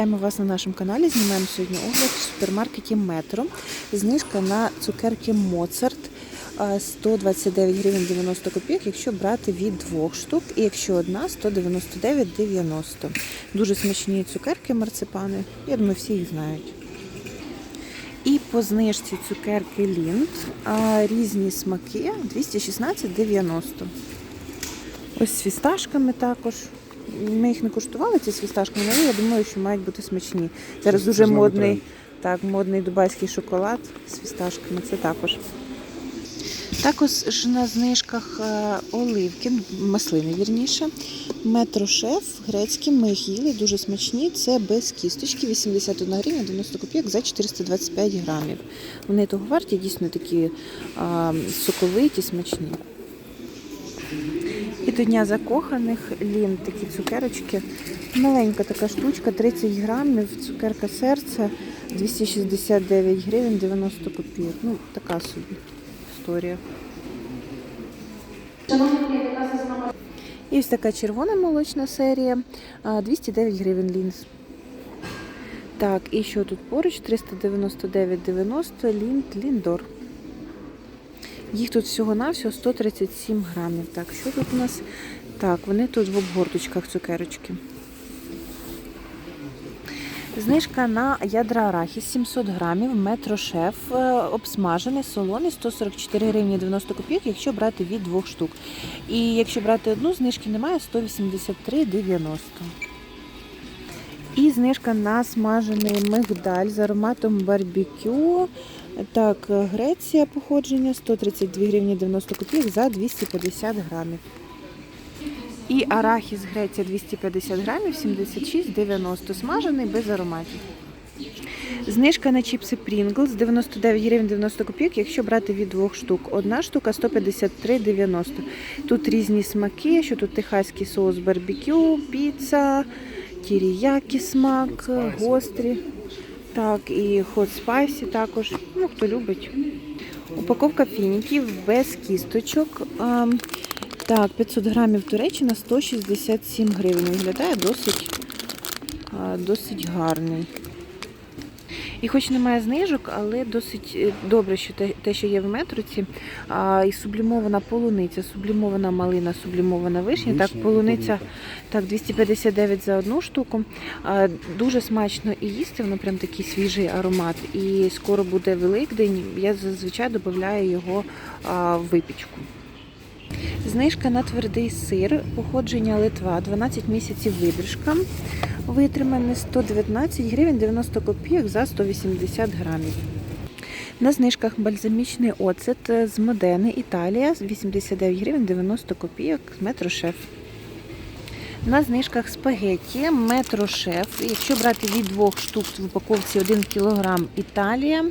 Вітаємо вас на нашому каналі. Знімаємо сьогодні огляд в супермаркеті Метро. Знижка на цукерки Моцарт а, 129 гривень 90 копійок, якщо брати від двох штук, і якщо одна 199,90. Дуже смачні цукерки марципани. Я думаю, всі їх знають. І по знижці цукерки Лінд різні смаки 216,90. Ось з фісташками також. Ми їх не куштували, ці з фісташками, але я думаю, що мають бути смачні. Зараз Це дуже модний, треба. так, модний дубайський шоколад з фісташками. Це також. Також на знижках е, оливки, маслини вірніше. Метро шеф, грецькі, ми їх їли, дуже смачні. Це без кісточки, 81 гривня 90 копійок за 425 грамів. Вони того варті, дійсно такі а, соковиті, смачні. До Дня закоханих лін такі цукерочки. Маленька така штучка, 30 грамів, цукерка серця, 269 гривень 90 копійок. Ну, така собі історія. І ось така червона молочна серія, 209 гривень лінз. Так, і що тут поруч? 399,90 лінд ліндор. Їх тут всього-навсього 137 грамів. Так, що тут у нас? Так, вони тут в обгорточках цукерочки. Знижка на ядра арахіс 700 грамів, метро шеф, е, обсмажений, солоний, 144 гривні 90 копійок, якщо брати від двох штук. І якщо брати одну, знижки немає 183,90. І знижка на смажений мигдаль з ароматом барбекю. Так, Греція походження 132 гривні 90 копійок за 250 грамів. І арахіс Греція 250 грамів 76,90 смажений без ароматів. Знижка на чіпси Pringles 99 гривень 90 копійок, якщо брати від двох штук. Одна штука 153,90. Тут різні смаки, що тут техаський соус барбекю, піца, тіріякі смак, гострі. Так, і hot spicy також. Ну, хто любить. Упаковка фініків без кісточок. А, так, 500 грамів Туреччина 167 гривень. Виглядає досить, а, досить гарний. І хоч немає знижок, але досить е, добре, що те, що є в метроці. А, і сублімована полуниця, сублімована малина, сублімована вишня. Так, полуниця так, 259 за одну штуку. Дуже смачно і їсти, воно прям такий свіжий аромат. І скоро буде Великдень. Я зазвичай додаю його в випічку. Знижка на твердий сир, походження Литва, 12 місяців видержка. Витриманий 119 гривень 90 копійок за 180 грамів. На знижках бальзамічний оцет з Модени Італія 89 гривень 90 копійок з метрошеф. На знижках спагетті метрошеф. Якщо брати від двох штук в упаковці 1 кг Італія.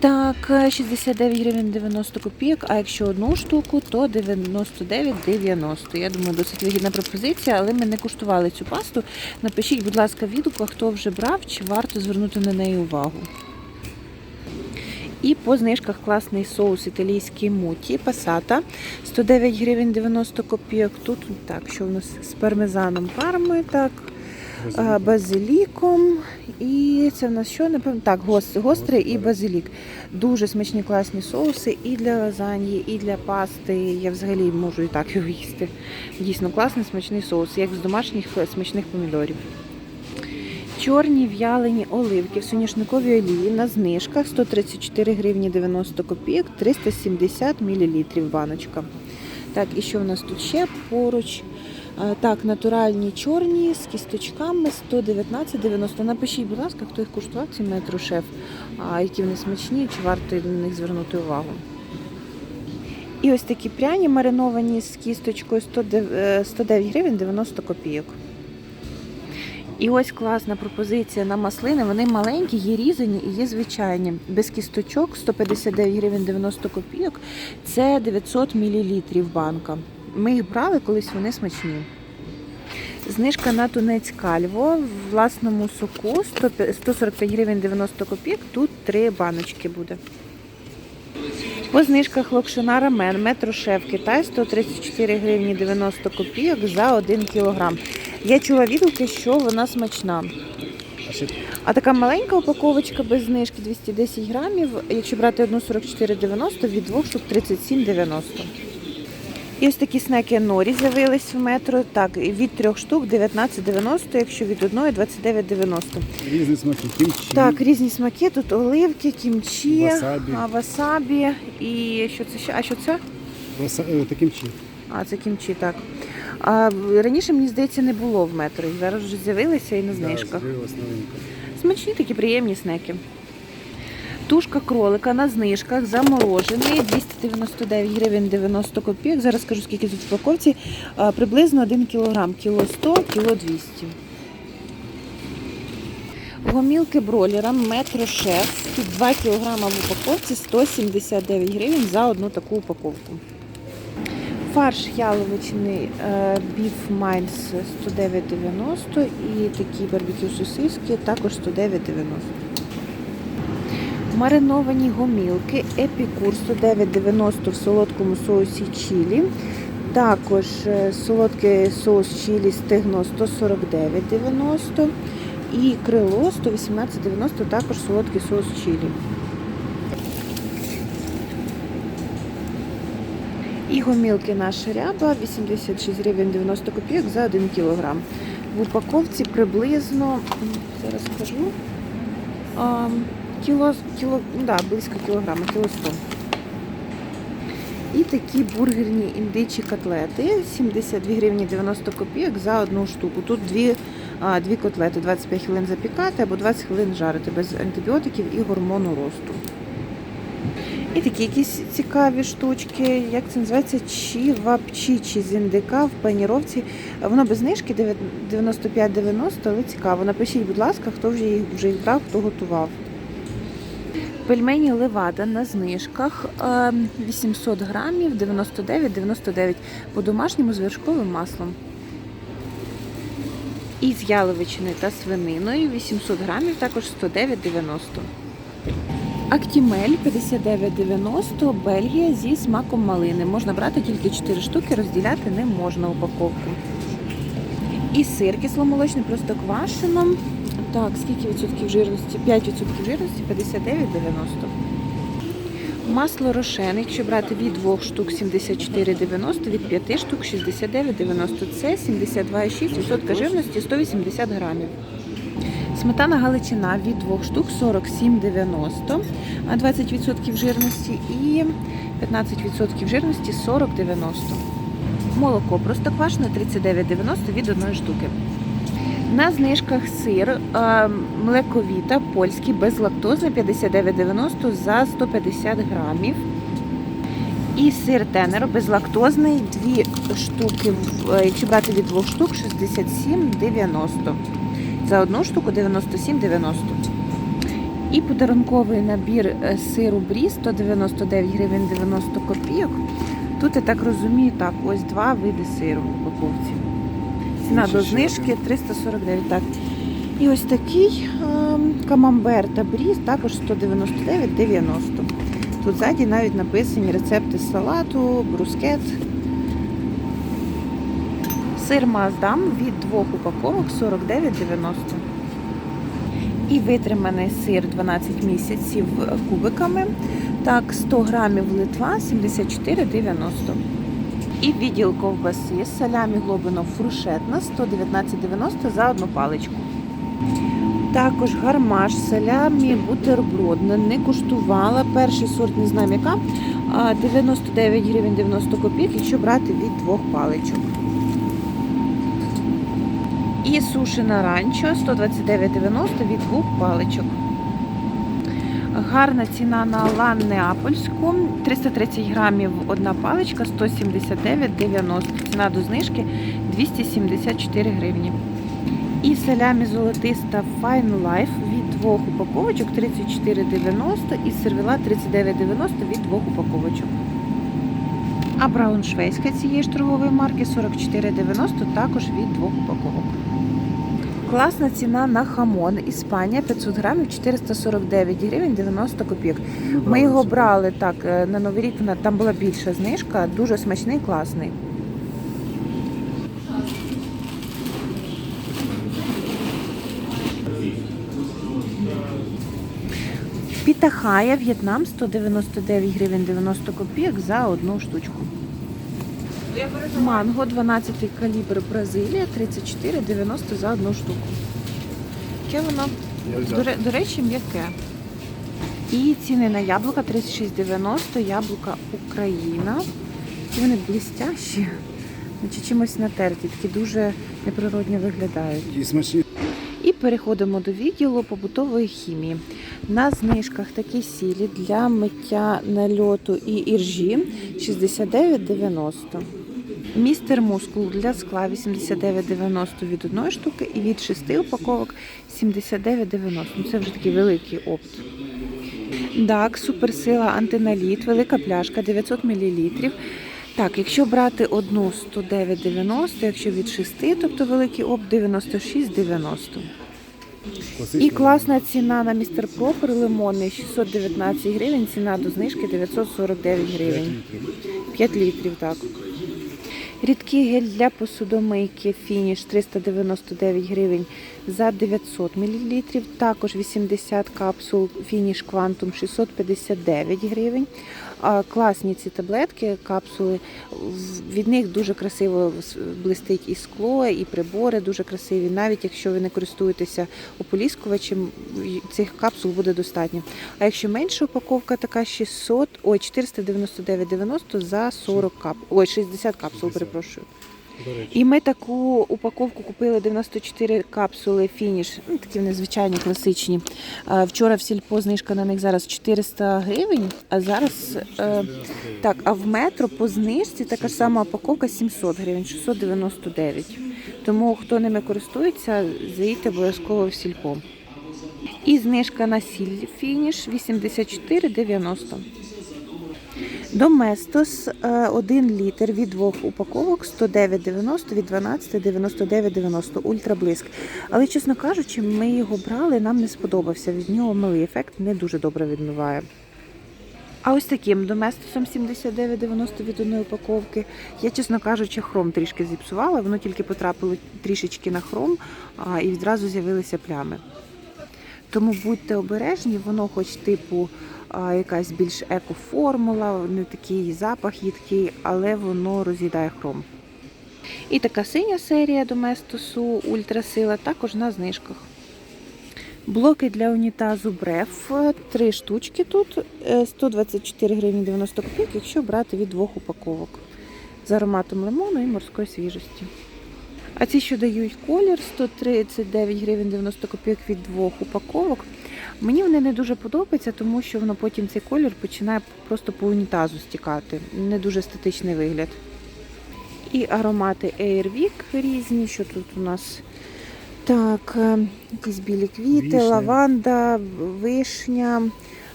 Так, 69 гривень 90 копійок, а якщо одну штуку, то 99,90. Я думаю, досить вигідна пропозиція, але ми не куштували цю пасту. Напишіть, будь ласка, в хто вже брав, чи варто звернути на неї увагу. І по знижках класний соус італійський муті, пасата 109 гривень 90 копійок. Тут так, що в нас з пармезаном парми, так, а, базиліком. І це в нас що? Напевно, так, гос- гострий і базилік. Дуже смачні класні соуси і для лазаньї, і для пасти. Я взагалі можу і так його їсти. Дійсно класний смачний соус, як з домашніх е, смачних помідорів. Чорні в'ялені оливки в соняшниковій олії на знижках 134 гривні 90 копійок, 370 мл баночка. Так, і що в нас тут ще поруч? А, Так, натуральні чорні з кісточками 119,90. Напишіть, будь ласка, хто їх куштував, ці метро шеф, а які вони смачні, чи варто на них звернути увагу. І ось такі пряні мариновані з кісточкою 109 е, 109 гривень 90 копійок. І ось класна пропозиція на маслини. Вони маленькі, є різані і є звичайні. Без кісточок 159 гривень 90 копійок. Це 900 мл банка. Ми їх брали, колись вони смачні. Знижка на тунець кальво в власному соку 145 гривень 90 копійок. Тут три баночки буде. По знижках локшина рамен, метро шеф Китай 134 гривні 90 копійок за 1 кілограм. Я чула відгуки, що вона смачна. А така маленька упаковочка без знижки 210 грамів. Якщо брати одну 44,90, від двох штук 37,90. І ось такі снеки норі з'явились в метро. Так, від трьох штук 19,90, якщо від одної 29,90. різні смаки. Кімчі, Так, різні смаки. Тут оливки, кімчі, Васабі. а, васабі і що це ще? А що це? васа- е, та кімчі. А, це кімчі, так. А раніше, мені здається, не було в метро. Зараз вже з'явилися і на знижках. Да. Смачні такі приємні снеки. Тушка кролика на знижках заморожений 299 гривень 90 копійок. Зараз скажу, скільки тут в упаковці. Приблизно 1 кілограм, кіло 100, кіло 200. Гомілки бролера метро шеф. Тут 2 кілограма в упаковці 179 гривень за одну таку упаковку. Фарш яловичний Beef Minds 109,90 і такі барбекю сосиски також 109,90. Мариновані гомілки Епікур 109,90 в солодкому соусі чілі. Також е, солодкий соус чілі стигно 149,90 і крило 118,90 також солодкий соус чілі. І гомілки наша ряба 86 гривень 90 копійок за 1 кілограм. В упаковці приблизно, зараз скажу, кіло, кіло, ну да, близько кілограма, кіло 100. І такі бургерні індичі котлети 72 гривні 90 копійок за одну штуку. Тут дві, а, дві котлети, 25 хвилин запікати або 20 хвилин жарити без антибіотиків і гормону росту. І такі якісь цікаві штучки, як це називається, чівапчичі з індика в паніровці. Воно без знижки 95,90, але цікаво. Напишіть, будь ласка, хто вже їх вже їх брав, хто готував. Пельмені левада на знижках е, 800 грамів 99,99 по домашньому з вершковим маслом. І з яловичини та свининою 800 грамів, також 109,90. Актімель 59,90 Бельгія зі смаком малини. Можна брати тільки 4 штуки, розділяти не можна упаковку. І сир кисломолочний, просто квашено. Так, скільки відсотків жирності? 5 відсотків жирності, 59,90. Масло рошен, якщо брати від 2 штук 74,90, від 5 штук 69,90. Це 72,6% жирності, 180 грамів. Сметана Галичина від 2 штук 47,90, а 20% жирності і 15% жирності 40,90. Молоко простоквашине 39,90 від 1 штуки. На знижках сир е, млековіта польський безлактозний 59,90 за 150 грамів. І сир тенеро безлактозний 2 штуки, е, якщо брати від 2 штук 67,90. За одну штуку 97,90. І подарунковий набір е, сиру брі 199 гривень 90 копійок. Тут, я так розумію, так, ось два види сиру в упаковці. Ціна до знижки 349. Так. І ось такий ем, камамбер та бріз також 199,90. Тут ззаді навіть написані рецепти салату, брускет. Сир Маздам від двох упаковок 49,90. І витриманий сир 12 місяців кубиками. Так, 100 грамів Литва 74,90. І відділ ковбаси салямі глобино фуршетна 119,90 за одну паличку. Також гармаш салямі бутербродна не куштувала. Перший сорт не знаю яка. а, 99 гривень 90 копійок, якщо брати від двох паличок. І сушена ранчо 129,90 від двох паличок. Гарна ціна на лан неапольську. 330 грамів одна паличка 179,90. Ціна до знижки 274 гривні. І салямі золотиста Fine Life від двох упаковочок 34,90 і сервіла 39,90 від двох упаковочок. А брауншвейська цієї ж торгової марки 44,90 також від двох упаковок. Класна ціна на хамон Іспанія 500 грамів 449 гривень 90 копійок. Ну, Ми його брали так е, на новий рік. там була більша знижка, дуже смачний, класний. Пітахая В'єтнам 199 гривень 90 копійок за одну штучку. Манго 12 калібр Бразилія 34,90 за одну штуку. Яке воно, до, до речі, м'яке. І ціни на яблука 36,90, яблука Україна. І вони блістящі, наче чимось натерті, такі дуже неприродно виглядають. І смачні. І переходимо до відділу побутової хімії. На знижках такі сілі для миття нальоту і іржі 69,90. Містер мускул для скла 89,90 від одної штуки і від 6 упаковок 79,90. Ну, Це вже такий великий опт. Так, суперсила антиналіт, велика пляшка 900 мл. Так, якщо брати одну 109,90, якщо від 6, тобто великий опт 96,90. І класна ціна на містер Пропер лимонний 619 гривень, ціна до знижки 949 гривень. 5 літрів, так. Рідкий гель для посудомийки. Фініш 399 гривень за 900 мл. Також 80 капсул фініш квантум 659 гривень. А, Класні ці таблетки, капсули. Від них дуже красиво блистить і скло, і прибори дуже красиві. Навіть якщо ви не користуєтеся ополіскувачем, цих капсул буде достатньо. А якщо менша упаковка, така 600, ой, 499,90 за 40 кап, ой, 60 капсул, перепрошую. І ми таку упаковку купили 94 капсули фініш, ну, такі вони звичайні, класичні. Вчора в сільпо знижка на них зараз 400 гривень, а зараз е, так, а в метро по знижці така ж сама упаковка 700 гривень, 699. Тому хто ними користується, заїдьте обов'язково в сільпо. І знижка на сіль фініш 84,90. Доместос 1 літр від двох упаковок 109,90 від 12,99,90 ультраблиск. Але, чесно кажучи, ми його брали, нам не сподобався. Від нього малий ефект не дуже добре відмиває. А ось таким доместосом 79,90 від одної упаковки. Я, чесно кажучи, хром трішки зіпсувала, воно тільки потрапило трішечки на хром і відразу з'явилися плями. Тому будьте обережні, воно хоч типу якась більш екоформула, не такий запах їдкий, але воно роз'їдає хром. І така синя серія Доместосу Ультрасила також на знижках. Блоки для унітазу Бреф, три штучки тут, е, 124 гривні 90 копійок, якщо брати від двох упаковок з ароматом лимону і морської свіжості. А ці, що дають колір, 139 гривень 90 копійок від двох упаковок. Мені вони не дуже подобаються, тому що воно потім цей колір починає просто по унітазу стікати. Не дуже естетичний вигляд. І аромати Airwick різні, що тут у нас. Так, е, якісь білі квіти, Вишня. лаванда, вишня,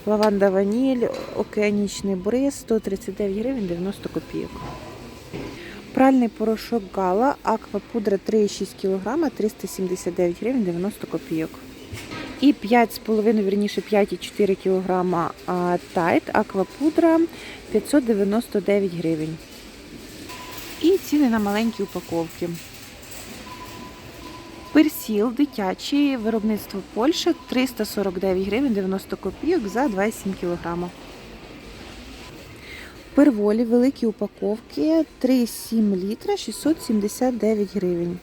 лаванда ваніль, океанічний бриз, 139 гривень 90 копійок. Пральний порошок Гала, аквапудра 3,6 кг, 379 гривень 90 копійок. І 5,5, вірніше 5,4 кг тайт, аквапудра 599 гривень. І ціни на маленькі упаковки. Персіл дитячий, виробництво Польща 349 гривень 90 копійок за 27 кг. Перволі великі упаковки 3,7 літра 679 гривень.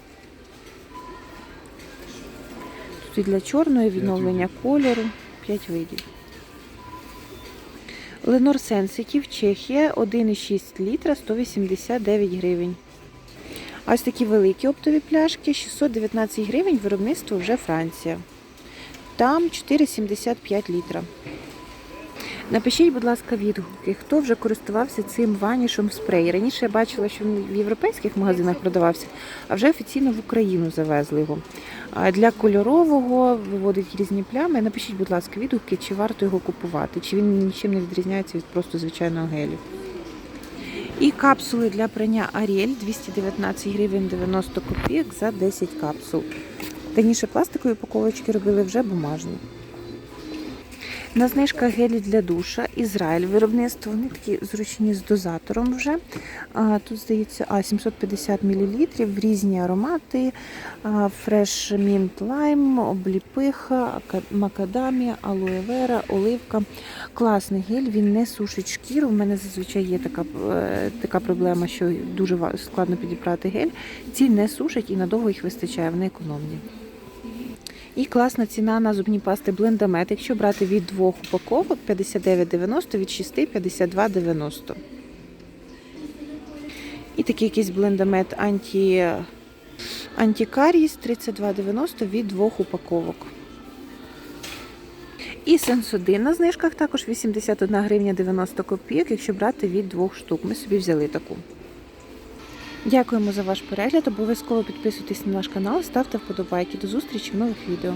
Тут і для чорної відновлення кольору 5 видів. Ленор Сенситів Чехія 1,6 літра 189 гривень. А ось такі великі оптові пляшки 619 гривень, виробництво вже Франція. Там 4,75 літра. Напишіть, будь ласка, відгуки, хто вже користувався цим ванішом спрей. Раніше я бачила, що він в європейських магазинах продавався, а вже офіційно в Україну завезли його. Для кольорового виводить різні плями. Напишіть, будь ласка, відгуки, чи варто його купувати, чи він нічим не відрізняється від просто звичайного гелю. І капсули для прання Ariel 219 гривень 90 копійок за 10 капсул. Раніше пластикові упаковочки робили вже бумажні. На знижках гелі для душа Ізраїль виробництво. Вони такі зручні з дозатором вже. Тут здається, а 750 мл, різні аромати, фреш мінт лайм, обліпиха, макадамія, алоe вера, оливка. Класний гель, він не сушить шкіру. У мене зазвичай є така, е, така проблема, що дуже складно підібрати гель. Ці не сушать і надовго їх вистачає, вони економні. І класна ціна на зубні пасти Blendamет. Якщо брати від двох упаковок 59,90, від 6 52,90. І такий якийсь Blendamет анті, антикаріс 32,90 від двох упаковок. І сенсодин на знижках також 81 гривня 90 копійок, якщо брати від двох штук. Ми собі взяли таку. Дякуємо за ваш перегляд. Обов'язково підписуйтесь на наш канал, ставте вподобайки. До зустрічі в нових відео.